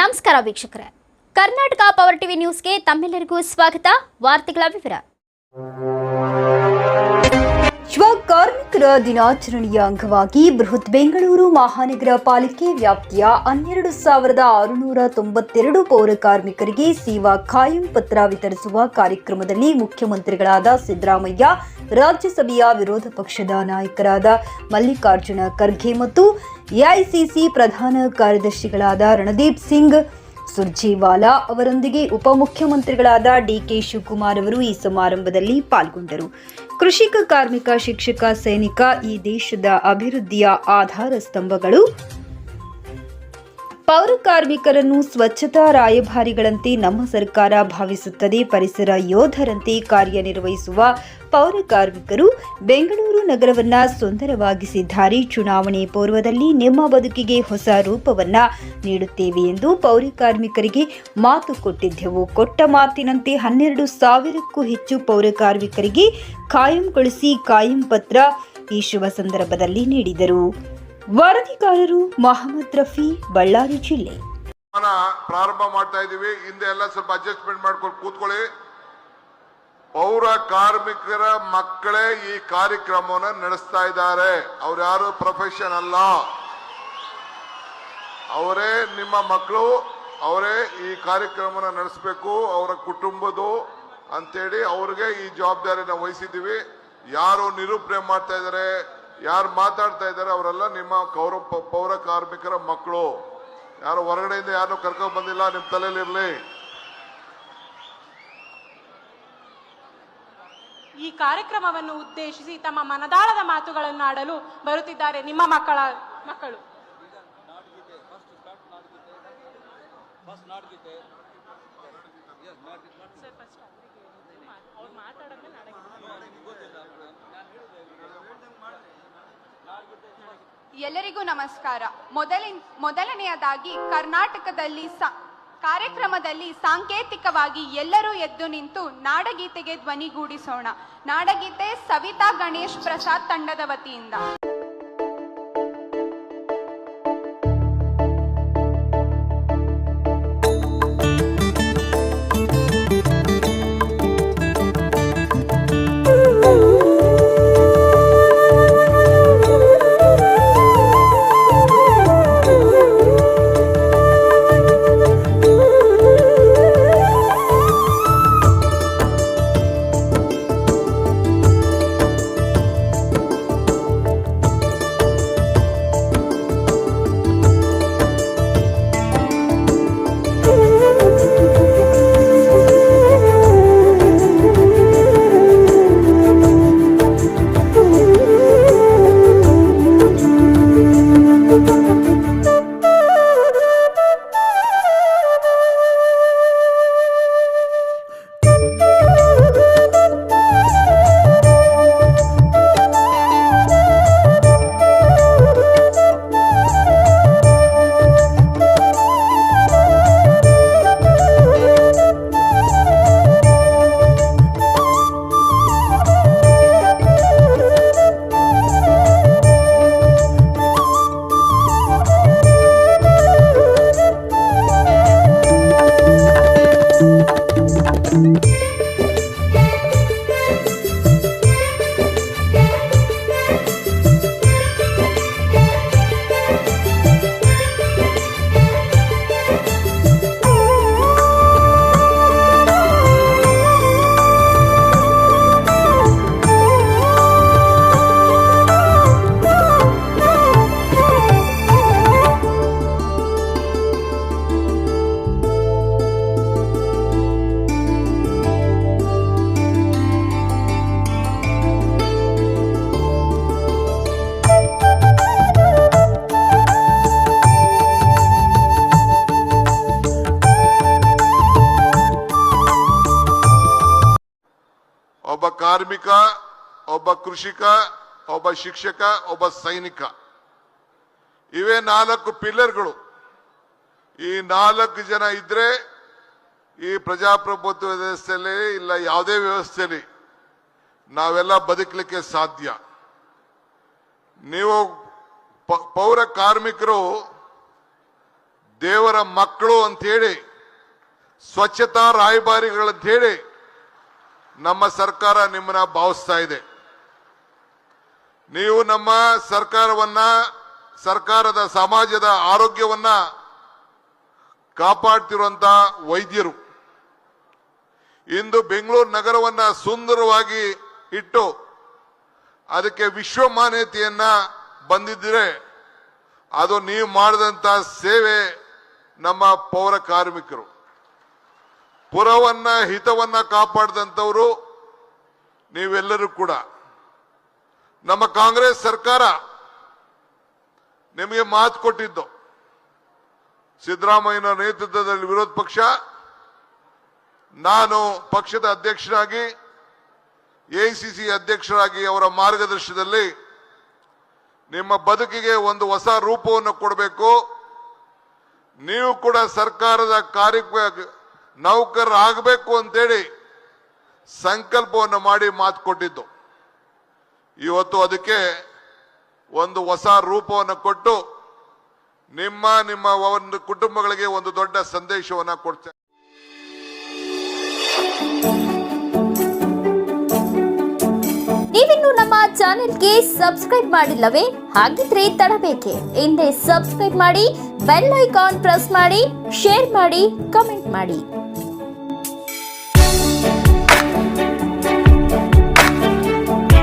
ನಮಸ್ಕಾರ ವೀಕ್ಷಕರೇ. Karnataka power TV ನ್ಯೂಸ್ಗೆ ತಮ್ಮೆಲ್ಲರಿಗೂ ಸ್ವಾಗತ. ವಾರ್ತೆಗಳ ವಿವರ. ವಿಶ್ವ ಕಾರ್ಮಿಕರ ದಿನಾಚರಣೆಯ ಅಂಗವಾಗಿ ಬೃಹತ್ ಬೆಂಗಳೂರು ಮಹಾನಗರ ಪಾಲಿಕೆ ವ್ಯಾಪ್ತಿಯ ಹನ್ನೆರಡು ಸಾವಿರದ ಆರುನೂರ ತೊಂಬತ್ತೆರಡು ಪೌರ ಕಾರ್ಮಿಕರಿಗೆ ಸೇವಾ ಖಾಯಂ ಪತ್ರ ವಿತರಿಸುವ ಕಾರ್ಯಕ್ರಮದಲ್ಲಿ ಮುಖ್ಯಮಂತ್ರಿಗಳಾದ ಸಿದ್ದರಾಮಯ್ಯ, ರಾಜ್ಯಸಭೆಯ ವಿರೋಧ ಪಕ್ಷದ ನಾಯಕರಾದ ಮಲ್ಲಿಕಾರ್ಜುನ ಖರ್ಗೆ ಮತ್ತು ಎಐಸಿಸಿ ಪ್ರಧಾನ ಕಾರ್ಯದರ್ಶಿಗಳಾದ ರಣದೀಪ್ ಸಿಂಗ್, ಸುರ್ಜೇವಾಲಾ ಅವರೊಂದಿಗೆ ಉಪಮುಖ್ಯಮಂತ್ರಿಗಳಾದ ಡಿಕೆ ಶಿವಕುಮಾರ್ ಅವರು ಈ ಸಮಾರಂಭದಲ್ಲಿ ಪಾಲ್ಗೊಂಡರು. ಕೃಷಿಕ ಕಾರ್ಮಿಕ, ಶಿಕ್ಷಕ, ಸೈನಿಕ ಈ ದೇಶದ ಅಭಿವೃದ್ಧಿಯ ಆಧಾರ ಸ್ತಂಭಗಳು. ಪೌರ ಕಾರ್ಮಿಕರನ್ನು ಸ್ವಚ್ಛತಾ ರಾಯಭಾರಿಗಳಂತೆ ನಮ್ಮ ಸರ್ಕಾರ ಭಾವಿಸುತ್ತದೆ. ಪರಿಸರ ಯೋಧರಂತೆ ಕಾರ್ಯನಿರ್ವಹಿಸುವ ಪೌರ ಕಾರ್ಮಿಕರು ಬೆಂಗಳೂರು ನಗರವನ್ನ ಸುಂದರವಾಗಿಸಿದ್ದಾರೆ. ಚುನಾವಣೆ ಪೂರ್ವದಲ್ಲಿ ನಿಮ್ಮ ಬದುಕಿಗೆ ಹೊಸ ರೂಪವನ್ನ ನೀಡುತ್ತೇವೆ ಎಂದು ಪೌರ ಕಾರ್ಮಿಕರಿಗೆ ಮಾತು ಕೊಟ್ಟಿದ್ದೆವು. ಕೊಟ್ಟ ಮಾತಿನಂತೆ ಹನ್ನೆರಡು ಸಾವಿರಕ್ಕೂ ಹೆಚ್ಚು ಪೌರ ಕಾರ್ಮಿಕರಿಗೆ ಕಾಯಂಗೊಳಿಸಿ ಕಾಯಂ ಪತ್ರ ಈ ಶುಭ ಸಂದರ್ಭದಲ್ಲಿ ನೀಡಿದರು. ವರದಿಗಾರರು ಮೊಹಮ್ಮದ್ ರಫಿ, ಬಳ್ಳಾರಿ ಜಿಲ್ಲೆ. ಪ್ರಾರಂಭ ಮಾಡ್ತಾ ಇದೀವಿ. ಹಿಂದೆ ಎಲ್ಲ ಸ್ವಲ್ಪ ಅಡ್ಜಸ್ಟ್ಮೆಂಟ್ ಮಾಡ್ಕೊಂಡು ಕೂತ್ಕೊಳ್ಳಿ. ಪೌರ ಕಾರ್ಮಿಕರ ಮಕ್ಕಳೇ ಈ ಕಾರ್ಯಕ್ರಮವನ್ನು ನಡೆಸ್ತಾ ಇದ್ದಾರೆ. ಅವ್ರು ಯಾರು ಪ್ರೊಫೆಷನ್ ಅಲ್ಲ. ಅವರೇ ನಿಮ್ಮ ಮಕ್ಕಳು, ಅವರೇ ಈ ಕಾರ್ಯಕ್ರಮನ ನಡೆಸಬೇಕು, ಅವರ ಕುಟುಂಬದು ಅಂತೇಳಿ ಅವ್ರಿಗೆ ಈ ಜವಾಬ್ದಾರಿನ ವಹಿಸಿದ್ದೀವಿ. ಯಾರು ನಿರೂಪಣೆ ಮಾಡ್ತಾ ಇದ್ದಾರೆ, ಯಾರು ಮಾತಾಡ್ತಾ ಇದ್ದಾರೆ ಅವರೆಲ್ಲ ನಿಮ್ಮ ಕೌರ, ಪೌರ ಕಾರ್ಮಿಕರ ಮಕ್ಕಳು. ಯಾರು ಹೊರಗಡೆಯಿಂದ ಯಾರು ಕರ್ಕೊಂಡು ಬಂದಿಲ್ಲ ನಿಮ್ಮ ತಲೆಯಲ್ಲಿರ್ಲಿ ಕಾರ್ಯಕ್ರಮವನ್ನು ಉದ್ದೇಶಿಸಿ ತಮ್ಮ ಮನದಾಳದ ಮಾತುಗಳನ್ನು ಆಡಲು ಬರುತ್ತಿದ್ದಾರೆ ನಿಮ್ಮ ಮಕ್ಕಳ ಮಕ್ಕಳು. ಎಲ್ಲರಿಗೂ ನಮಸ್ಕಾರ ಮೊದಲಿನ, ಮೊದಲನೆಯದಾಗಿ ಕರ್ನಾಟಕದಲ್ಲಿ ಸ- ಕಾರ್ಯಕ್ರಮದಲ್ಲಿ ಸಾಂಕೇತಿಕವಾಗಿ ಎಲ್ಲರೂ ಎದ್ದು ನಿಂತು ನಾಡಗೀತೆಗೆ ಧ್ವನಿಗೂಡಿಸೋಣ. ನಾಡಗೀತೆ ಸವಿತಾ ಗಣೇಶ್ ಪ್ರಸಾದ್ ತಂಡದ ವತಿಯಿಂದ. ಕಾರ್ಮಿಕ, ಒಬ್ಬ ಕೃಷಿಕ, ಒಬ್ಬ ಶಿಕ್ಷಕ, ಒಬ್ಬ ಸೈನಿಕ. ಇವೇ ನಾಲ್ಕು ಪಿಲ್ಲರ್ಗಳು. ಈ ನಾಲ್ಕು ಜನ ಇದ್ರೆ ಈ ಪ್ರಜಾಪ್ರಭುತ್ವ ವ್ಯವಸ್ಥೆಯಲ್ಲಿ ಇಲ್ಲ, ಯಾವುದೇ ವ್ಯವಸ್ಥೆಯಲ್ಲಿ ನಾವೆಲ್ಲ ಬದುಕಲಿಕ್ಕೆ ಸಾಧ್ಯ. ನೀವು ಪೌರ ಕಾರ್ಮಿಕರು, ದೇವರ ಮಕ್ಕಳು ಅಂತ ಹೇಳಿ ಸ್ವಚ್ಛತಾ ರಾಯಭಾರಿಗಳಂತೇಳಿ ನಮ್ಮ ಸರ್ಕಾರ ನಿಮ್ಮನ್ನ ಭಾವಿಸ್ತಾ ಇದೆ. ನೀವು ನಮ್ಮ ಸರ್ಕಾರವನ್ನ, ಸರ್ಕಾರದ ಸಮಾಜದ ಆರೋಗ್ಯವನ್ನ ಕಾಪಾಡ್ತಿರುವಂತ ವೈದ್ಯರು. ಇಂದು ಬೆಂಗಳೂರು ನಗರವನ್ನ ಸುಂದರವಾಗಿ ಇಟ್ಟು ಅದಕ್ಕೆ ವಿಶ್ವ ಮಾನ್ಯತೆಯನ್ನ ಬಂದಿದ್ದರೆ ಅದು ನೀವು ಮಾಡಿದಂತ ಸೇವೆ ನಮ್ಮ ಪೌರ ಕಾರ್ಮಿಕರು. ಪುರವನ್ನ, ಹಿತವನ್ನ ಕಾಪಾಡಿದಂಥವರು ನೀವೆಲ್ಲರೂ ಕೂಡ. ನಮ್ಮ ಕಾಂಗ್ರೆಸ್ ಸರ್ಕಾರ ನಿಮಗೆ ಮಾತು ಕೊಟ್ಟಿದ್ದು. ಸಿದ್ದರಾಮಯ್ಯನ ನೇತೃತ್ವದಲ್ಲಿ ವಿರೋಧ ಪಕ್ಷ, ನಾನು ಪಕ್ಷದ ಅಧ್ಯಕ್ಷರಾಗಿ ಎಐಸಿಸಿ ಅಧ್ಯಕ್ಷರಾಗಿ ಅವರ ಮಾರ್ಗದರ್ಶನದಲ್ಲಿ ನಿಮ್ಮ ಬದುಕಿಗೆ ಒಂದು ಹೊಸ ರೂಪವನ್ನು ಕೊಡಬೇಕು. ನೀವು ಕೂಡ ಸರ್ಕಾರದ ಕಾರ್ಯ ನೌಕರರಾಗಬೇಕು ಅಂತೇಳಿ ಸಂಕಲ್ಪವನ್ನು ಮಾಡಿ ಮಾತು ಕೊಟ್ಟಿದ್ದು. ಇವತ್ತು ಅದಕ್ಕೆ ಒಂದು ಹೊಸ ರೂಪವನ್ನು ಕೊಟ್ಟು ನಿಮ್ಮ ನಿಮ್ಮ ಒಂದು ಕುಟುಂಬಗಳಿಗೆ ಒಂದು ದೊಡ್ಡ ಸಂದೇಶವನ್ನು ಕೊಡ್ತೇನೆ ನೀವಿನ್ನು ನಮ್ಮ ಚಾನೆಲ್ಗೆ ಸಬ್ಸ್ಕ್ರೈಬ್ ಮಾಡಿಲ್ಲವೇ? ಹಾಗಿದ್ರೆ ತಡಬೇಕೆ. ಹಿಂದೆ ಸಬ್ಸ್ಕ್ರೈಬ್ ಮಾಡಿ, ಬೆಲ್ ಐಕಾನ್ ಪ್ರೆಸ್ ಮಾಡಿ, ಶೇರ್ ಮಾಡಿ, ಕಮೆಂಟ್ ಮಾಡಿ.